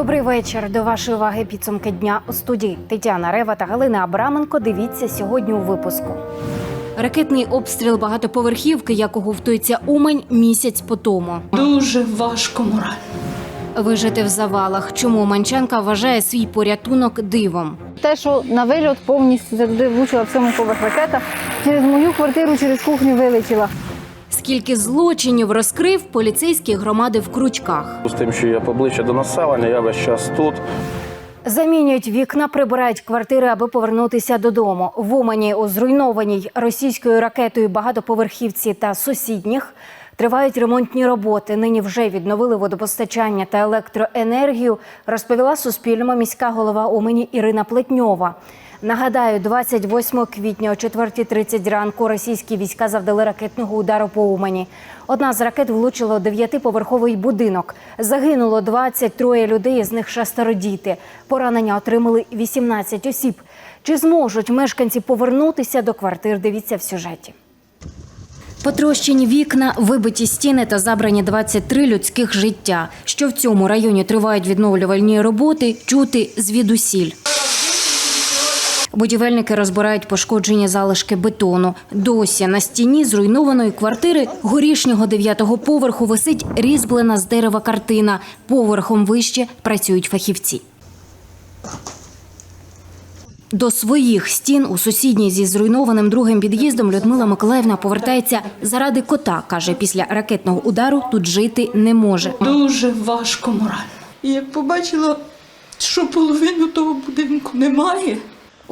Добрий вечір. До вашої уваги підсумки дня у студії Тетяна Рева та Галина Абраменко. Дивіться сьогодні у випуску. Ракетний обстріл багатоповерхівки, якого втоїться Умань місяць по тому. Дуже важко морально. Вижити в завалах. Чому Манченка вважає свій порятунок дивом? Те, що на вильот повністю туди влучила в цьому поверх ракета, через мою квартиру, через кухню вилетіла. Скільки злочинів розкрив поліцейські громади в кручках. З тим, що я поближче до населення, я весь час тут. Замінюють вікна, прибирають квартири, аби повернутися додому. В Умані у зруйнованій російською ракетою багатоповерхівці та сусідніх тривають ремонтні роботи. Нині вже відновили водопостачання та електроенергію. Розповіла Суспільному міська голова Умані Ірина Плетньова. Нагадаю, 28 квітня о 4.30 ранку російські війська завдали ракетного удару по Умані. Одна з ракет влучила дев'ятиповерховий будинок. Загинуло 23 людей, з них шестеро діти. Поранення отримали 18 осіб. Чи зможуть мешканці повернутися до квартир? Дивіться в сюжеті. Потрощені вікна, вибиті стіни та забрані 23 людських життя. Що в цьому районі тривають відновлювальні роботи, чути звідусіль. Будівельники розбирають пошкоджені залишки бетону. Досі на стіні зруйнованої квартири горішнього дев'ятого поверху висить різьблена з дерева картина. Поверхом вище працюють фахівці. До своїх стін у сусідній зі зруйнованим другим під'їздом Людмила Миколаївна повертається заради кота. каже, після ракетного удару тут жити не може. Дуже важко морально. Як побачила, що половину того будинку немає,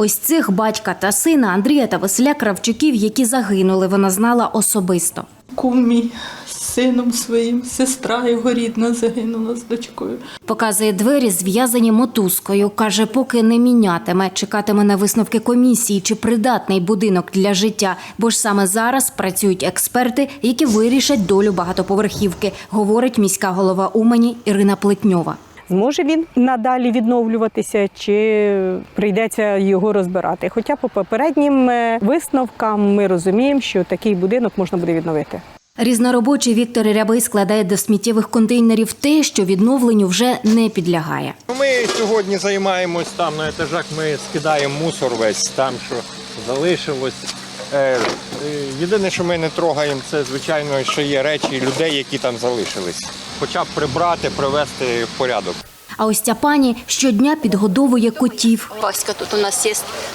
Ось цих батька та сина Андрія та Василя Кравчуків, які загинули, вона знала особисто. кумі з сином своїм, сестра його рідна загинула з дочкою. Показує двері, зв'язані мотузкою. Каже, поки не мінятиме, чекатиме на висновки комісії, чи придатний будинок для життя. Бо ж саме зараз працюють експерти, які вирішать долю багатоповерхівки, говорить міська голова Умані Ірина Плетньова. Зможе він надалі відновлюватися, чи прийдеться його розбирати? Хоча по попереднім е, висновкам ми розуміємо, що такий будинок можна буде відновити. Різноробочий Віктор Рябий складає до сміттєвих контейнерів те, що відновленню вже не підлягає. Ми сьогодні займаємось там на етажах. Ми скидаємо мусор весь там, що залишилось. Е, е, Єдине, що ми не трогаємо, це звичайно, що є речі людей, які там залишились. Хоча б прибрати, привести в порядок. А ось ця пані щодня підгодовує котів. Васька тут у нас є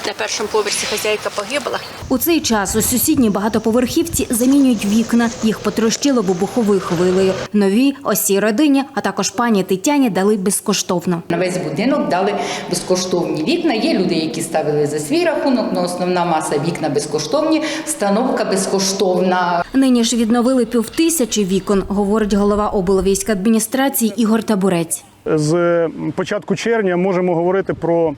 на першому поверсі хазяйка погибла. У цей час у сусідній багатоповерхівці замінюють вікна. Їх потрощило вибуховою хвилею. Нові осій родині, а також пані Тетяні дали безкоштовно. На весь будинок дали безкоштовні вікна. Є люди, які ставили за свій рахунок, але основна маса вікна безкоштовні, встановка безкоштовна. Нині ж відновили півтисячі вікон, говорить голова облвійськадміністрації Ігор Табурець. З початку червня можемо говорити про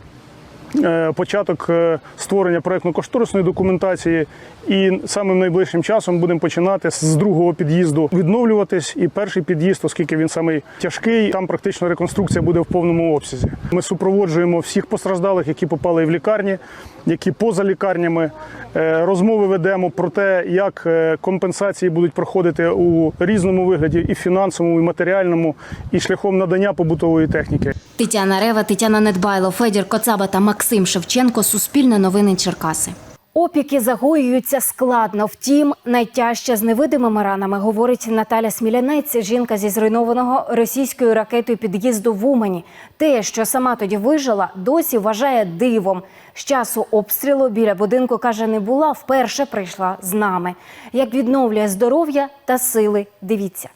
початок е, створення проєктно-кошторисної документації, і самим найближчим часом будемо починати з другого під'їзду відновлюватись. І перший під'їзд, оскільки він самий тяжкий, там практично реконструкція буде в повному обсязі. Ми супроводжуємо всіх постраждалих, які попали в лікарні, які поза лікарнями. Е, Розмови ведемо про те, як е, компенсації будуть проходити у різному вигляді, і фінансовому, і матеріальному, і шляхом надання побутової техніки. Тетяна Рева, Тетяна Недбайло, Федір Коцаба та Максим Шевченко. Суспільне новини Черкаси. Опіки загоюються складно. Втім, найтяжче з невидимими ранами, говорить Наталя Смілянець, жінка зі зруйнованого російською ракетою під'їзду в Умані. Те, що сама тоді вижила, досі вважає дивом. З часу обстрілу біля будинку каже, не була. Вперше прийшла з нами. Як відновлює здоров'я та сили. Дивіться.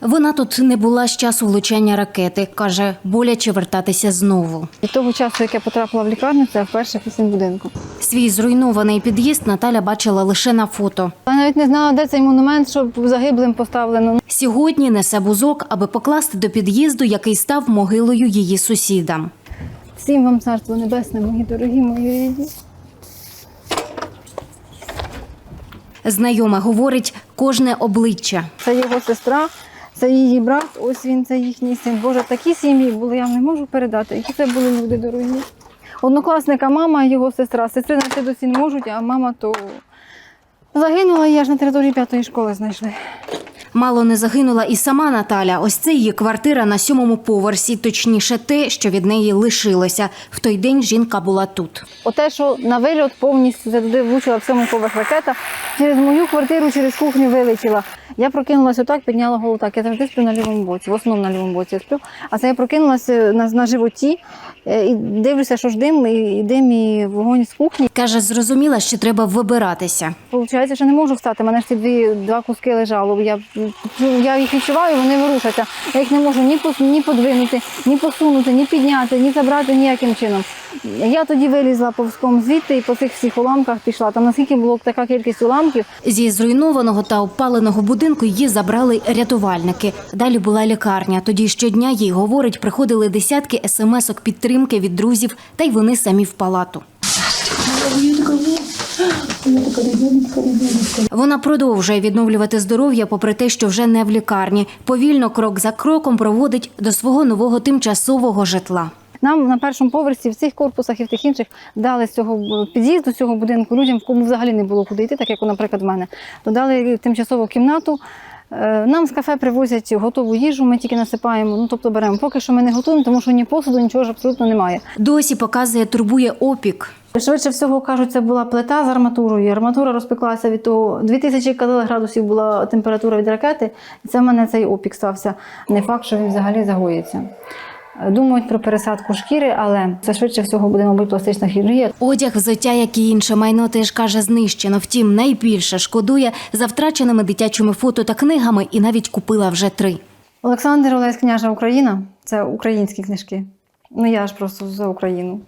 Вона тут не була з часу влучання ракети. каже, боляче вертатися знову. Від того часу, як я потрапила в лікарню, це вперше після будинку. Свій зруйнований під'їзд Наталя бачила лише на фото. Я навіть не знала, де цей монумент, щоб загиблим поставлено. Сьогодні несе бузок, аби покласти до під'їзду, який став могилою її сусідам. Всім вам царство небесне, мої дорогі, мої рідні. Знайома говорить кожне обличчя. Це його сестра, це її брат, ось він, це їхній син. Боже, такі сім'ї були, я не можу передати. Які це були люди дорогі. Однокласника мама, його сестра. Сестри на це досі не можуть, а мама то загинула, я аж на території п'ятої школи знайшли. Мало не загинула і сама Наталя. Ось це її квартира на сьомому поверсі, точніше, те, що від неї лишилося. В той день жінка була тут. Оте, що на вильот повністю туди влучила в сьомий поверх ракета, через мою квартиру, через кухню вилетіла. Я прокинулася отак, підняла голову так. Я завжди сплю на лівому боці, в основному на лівому боці я сплю. А це я прокинулася на, на животі е, і дивлюся, що ж дим, і, і дим, і вогонь з кухні. Каже, зрозуміла, що треба вибиратися. Получається, що не можу встати. Мене ж ці дві два куски лежало. Я, я їх відчуваю, вони ворушаться. Я їх не можу ні пос- ні подвинути, ні посунути, ні підняти, ні забрати ніяким чином. Я тоді вилізла повзком звідти і по цих всіх уламках пішла. Там наскільки було така кількість уламків, Зі зруйнованого та обпаленого будинку її забрали рятувальники. Далі була лікарня. Тоді щодня їй говорить, приходили десятки смс-ок підтримки від друзів, та й вони самі в палату. Вона продовжує відновлювати здоров'я, попри те, що вже не в лікарні. Повільно, крок за кроком, проводить до свого нового тимчасового житла. Нам на першому поверсі в цих корпусах і в тих інших дали з цього під'їзду цього будинку людям, в кому взагалі не було куди йти, так як, наприклад, в мене. То дали тимчасову кімнату. Е, Нам з кафе привозять готову їжу, ми тільки насипаємо, ну тобто беремо. Поки що ми не готуємо, тому що ні посуду, нічого ж абсолютно немає. Досі показує, турбує опік. Швидше всього кажуть, це була плита з арматурою. Арматура розпеклася від того. 2000 казали, градусів була температура від ракети, і це в мене цей опік стався. Не факт, що він взагалі загоїться. Думають про пересадку шкіри, але це швидше всього буде, мабуть, пластична хірургія. Одяг, взуття, як і інше майно теж каже знищено. Втім, найбільше шкодує за втраченими дитячими фото та книгами і навіть купила вже три. Олександр Олесь княжа Україна це українські книжки. Ну я ж просто за Україну.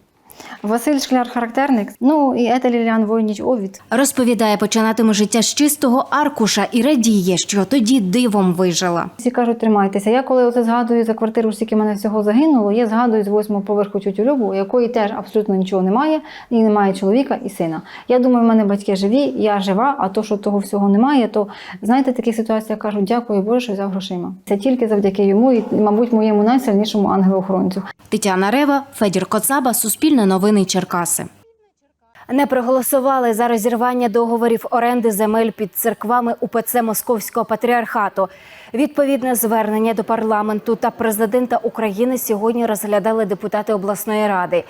Василь Шкляр характерник. Ну і Етель Ліліан Войніч Овід. Розповідає, починатиме життя з чистого аркуша і радіє, що тоді дивом вижила. Всі кажуть, тримайтеся. Я коли оце згадую за квартиру, скільки мене всього загинуло, я згадую з восьмого поверху тютю Любу, якої теж абсолютно нічого немає, і немає чоловіка і сина. Я думаю, в мене батьки живі, я жива, а то, що того всього немає, то знаєте, такі ситуації я кажу, дякую Боже, що взяв грошима. Це тільки завдяки йому і, мабуть, моєму найсильнішому ангелу-охоронцю. Тетяна Рева, Федір Коцаба, Суспільне новини Черкаси. Не проголосували за розірвання договорів оренди земель під церквами УПЦ Московського патріархату. Відповідне звернення до парламенту та президента України сьогодні розглядали депутати обласної ради.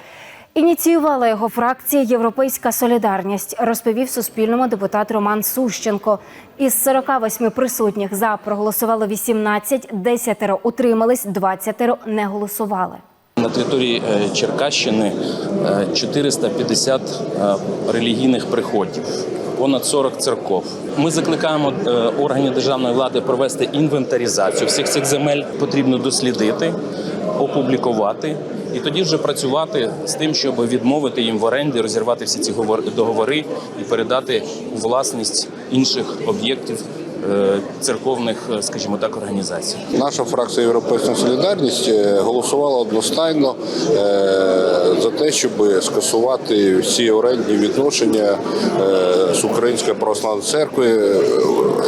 Ініціювала його фракція Європейська Солідарність, розповів Суспільному депутат Роман Сущенко. Із 48 присутніх за проголосувало 18, 10 утримались, 20 не голосували. На території е, Черкащини е, 450 е, релігійних приходів, понад 40 церков. Ми закликаємо е, органи державної влади провести інвентаризацію всіх цих земель. Потрібно дослідити, опублікувати і тоді вже працювати з тим, щоб відмовити їм в оренді, розірвати всі ці говор- договори і передати власність інших об'єктів е, церковних, е, скажімо так, організацій. Наша фракція Європейська Солідарність е, голосувала одностайно е, за те, щоб скасувати всі орендні відношення е, з Українською православною церквою,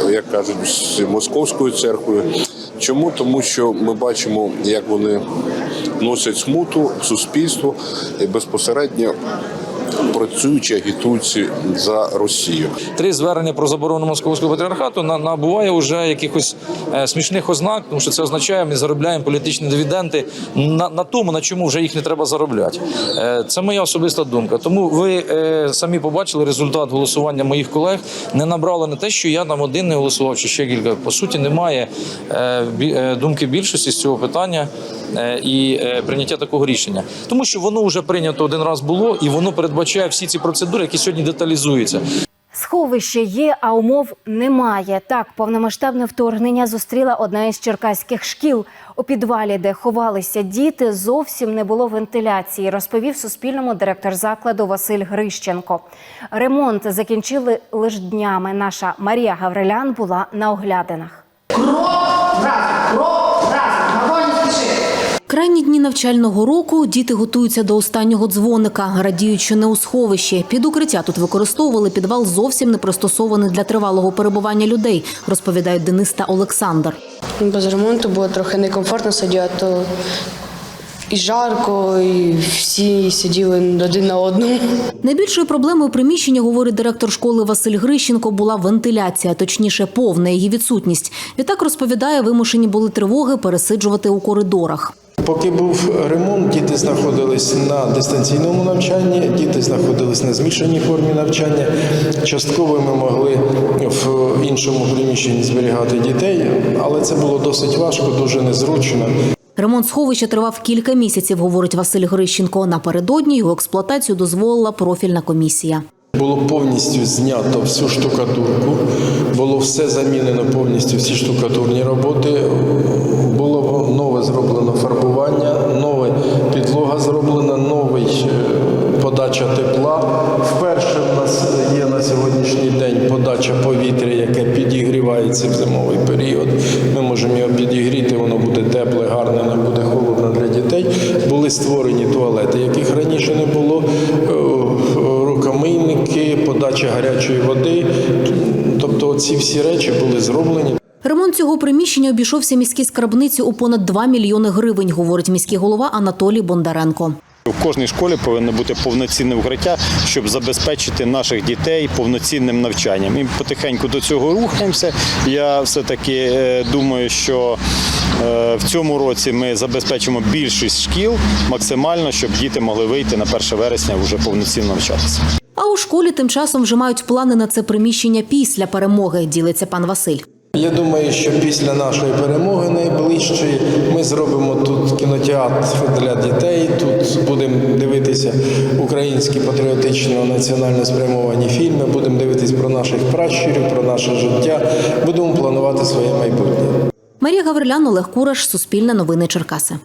е, як кажуть, з Московською церквою. Чому? Тому що ми бачимо, як вони носять смуту в суспільство і безпосередньо працюючи, агітуючи за Росію. три звернення про заборону московського патріархату на- набуває вже якихось е, смішних ознак, тому що це означає, ми заробляємо політичні дивіденди на, на тому, на чому вже їх не треба заробляти. Е, це моя особиста думка. Тому ви е, самі побачили результат голосування моїх колег. Не набрало не те, що я там один не голосував, чи ще кілька. По суті, немає думки більшості з цього питання і е, прийняття такого рішення, тому що воно вже прийнято один раз було, і воно передбачає всі ці процедури, які сьогодні деталізуються. Сховище є, а умов немає. Так, повномасштабне вторгнення зустріла одна із черкаських шкіл. У підвалі, де ховалися діти, зовсім не було вентиляції, розповів Суспільному директор закладу Василь Грищенко. Ремонт закінчили лише днями. Наша Марія Гаврилян була на оглядинах. Крайні дні навчального року діти готуються до останнього дзвоника, радіють, що не у сховищі. Під укриття тут використовували підвал зовсім не пристосований для тривалого перебування людей, розповідають Денис та Олександр. Без ремонту було трохи некомфортно сидіти, то і жарко, і всі сиділи один на одному. Найбільшою проблемою приміщення, говорить директор школи Василь Грищенко, була вентиляція, точніше, повна її відсутність. Відтак розповідає, вимушені були тривоги пересиджувати у коридорах. Поки був ремонт, діти знаходились на дистанційному навчанні, діти знаходились на змішаній формі навчання. Частково ми могли в іншому приміщенні зберігати дітей, але це було досить важко, дуже незручно. Ремонт сховища тривав кілька місяців, говорить Василь Грищенко. Напередодні його експлуатацію дозволила профільна комісія. Було повністю знято всю штукатурку, було все замінено повністю всі штукатурні роботи. Було нове зроблено фарбування, нове підлога зроблена, новий е, подача тепла. Вперше в нас є на сьогоднішній день подача повітря, яке підігрівається в зимовий період. Ми можемо його підігріти, воно буде тепле, гарне, не буде холодно для дітей. Були створені туалети, яких раніше не було. Рукомийники, подача гарячої води. Тобто ці всі речі були зроблені. Ремонт цього приміщення обійшовся міській скарбниці у понад 2 мільйони гривень, говорить міський голова Анатолій Бондаренко. У кожній школі повинно бути повноцінне укриття, щоб забезпечити наших дітей повноцінним навчанням. І потихеньку до цього рухаємося. Я все-таки е, думаю, що в цьому році ми забезпечимо більшість шкіл максимально, щоб діти могли вийти на 1 вересня вже повноцінно навчатися. А у школі тим часом вже мають плани на це приміщення після перемоги, ділиться пан Василь. Я думаю, що після нашої перемоги найближчої ми зробимо тут кінотеатр для дітей. Тут будемо дивитися українські патріотично національно спрямовані фільми. Будемо дивитись про наших пращурів, про наше життя. Будемо планувати своє майбутнє. Марія Гаврилян, Олег Кураш, Суспільне новини Черкаси.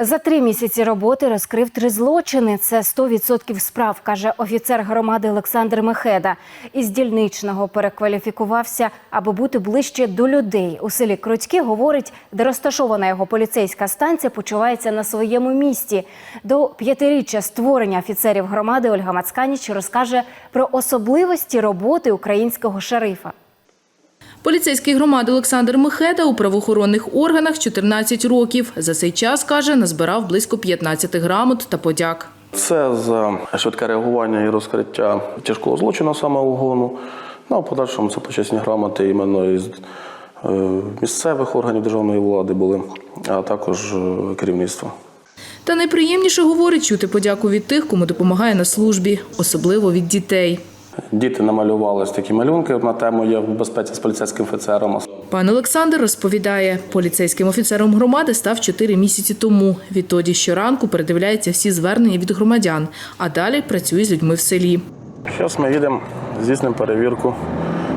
За три місяці роботи розкрив три злочини. Це 100% справ, каже офіцер громади Олександр Мехеда. Із дільничного перекваліфікувався, аби бути ближче до людей. У селі Крутьки говорить, де розташована його поліцейська станція, почувається на своєму місці. До п'ятиріччя створення офіцерів громади Ольга Мацканіч розкаже про особливості роботи українського шерифа. Поліцейський громади Олександр Мехеда у правоохоронних органах 14 років. За цей час, каже, назбирав близько 15 грамот та подяк. Це за швидке реагування і розкриття тяжкого злочину самоугону. Ну, а в подальшому це почесні грамоти іменно із е, місцевих органів державної влади були, а також е, керівництва. Та найприємніше говорить чути подяку від тих, кому допомагає на службі, особливо від дітей. Діти намалювали такі малюнки на тему «Я в безпеці з поліцейським офіцером. Пан Олександр розповідає, поліцейським офіцером громади став 4 місяці тому. Відтоді щоранку передивляється всі звернення від громадян, а далі працює з людьми в селі. Зараз ми їдемо, здійснимо перевірку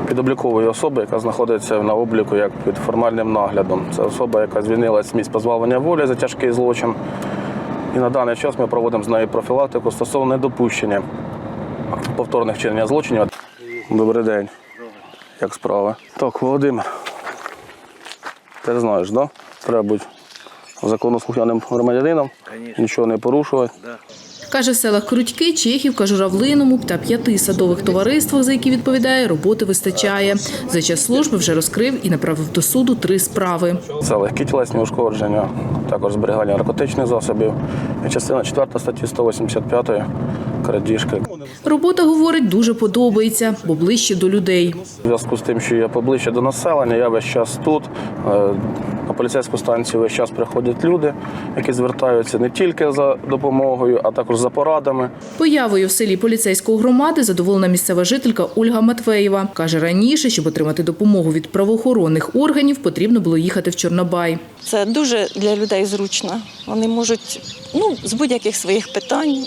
підоблікової особи, яка знаходиться на обліку як під формальним наглядом. Це особа, яка звільнилась з місць позбавлення волі за тяжкий злочин. І на даний час ми проводимо з нею профілактику стосовно недопущення повторних вчинення злочинів. Добрий день. Як справи? Так, Володимир. Ти знаєш. Да? Треба бути законослухняним громадянином, нічого не порушувати. Каже, в селах Крутьки, Чехівка, Журавлиному та п'яти садових товариствах, за які відповідає, роботи вистачає. За час служби вже розкрив і направив до суду три справи. Це легкі тілесні ушкодження, також зберігання наркотичних засобів. І частина 4 статті 185 крадіжки. Робота, говорить, дуже подобається, бо ближче до людей. У зв'язку з тим, що я поближче до населення, я весь час тут. Е, На поліцейську станцію весь час приходять люди, які звертаються не тільки за допомогою, а також за порадами. Появою в селі поліцейської громади задоволена місцева жителька Ольга Матвеєва. Каже, раніше, щоб отримати допомогу від правоохоронних органів, потрібно було їхати в Чорнобай. Це дуже для людей зручно. Вони можуть ну, з будь-яких своїх питань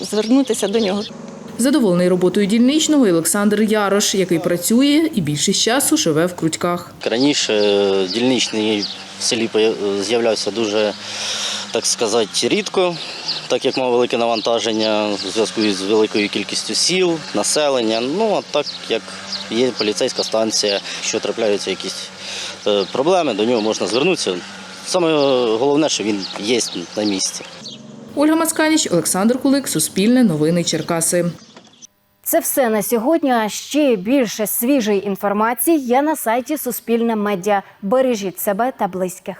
звернутися до нього. Задоволений роботою дільничного Олександр Ярош, який працює і більшість часу живе в Крутьках. Раніше е, дільничний в селі з'являвся дуже, так сказати, рідко, так як мав велике навантаження в зв'язку з великою кількістю сіл, населення. Ну а так як є поліцейська станція, що трапляються якісь е, проблеми, до нього можна звернутися. Саме головне, що він є на місці. Ольга Мацканіч, Олександр Кулик, Суспільне, Новини Черкаси. Це все на сьогодні. А ще більше свіжої інформації є на сайті Суспільне Медіа. Бережіть себе та близьких.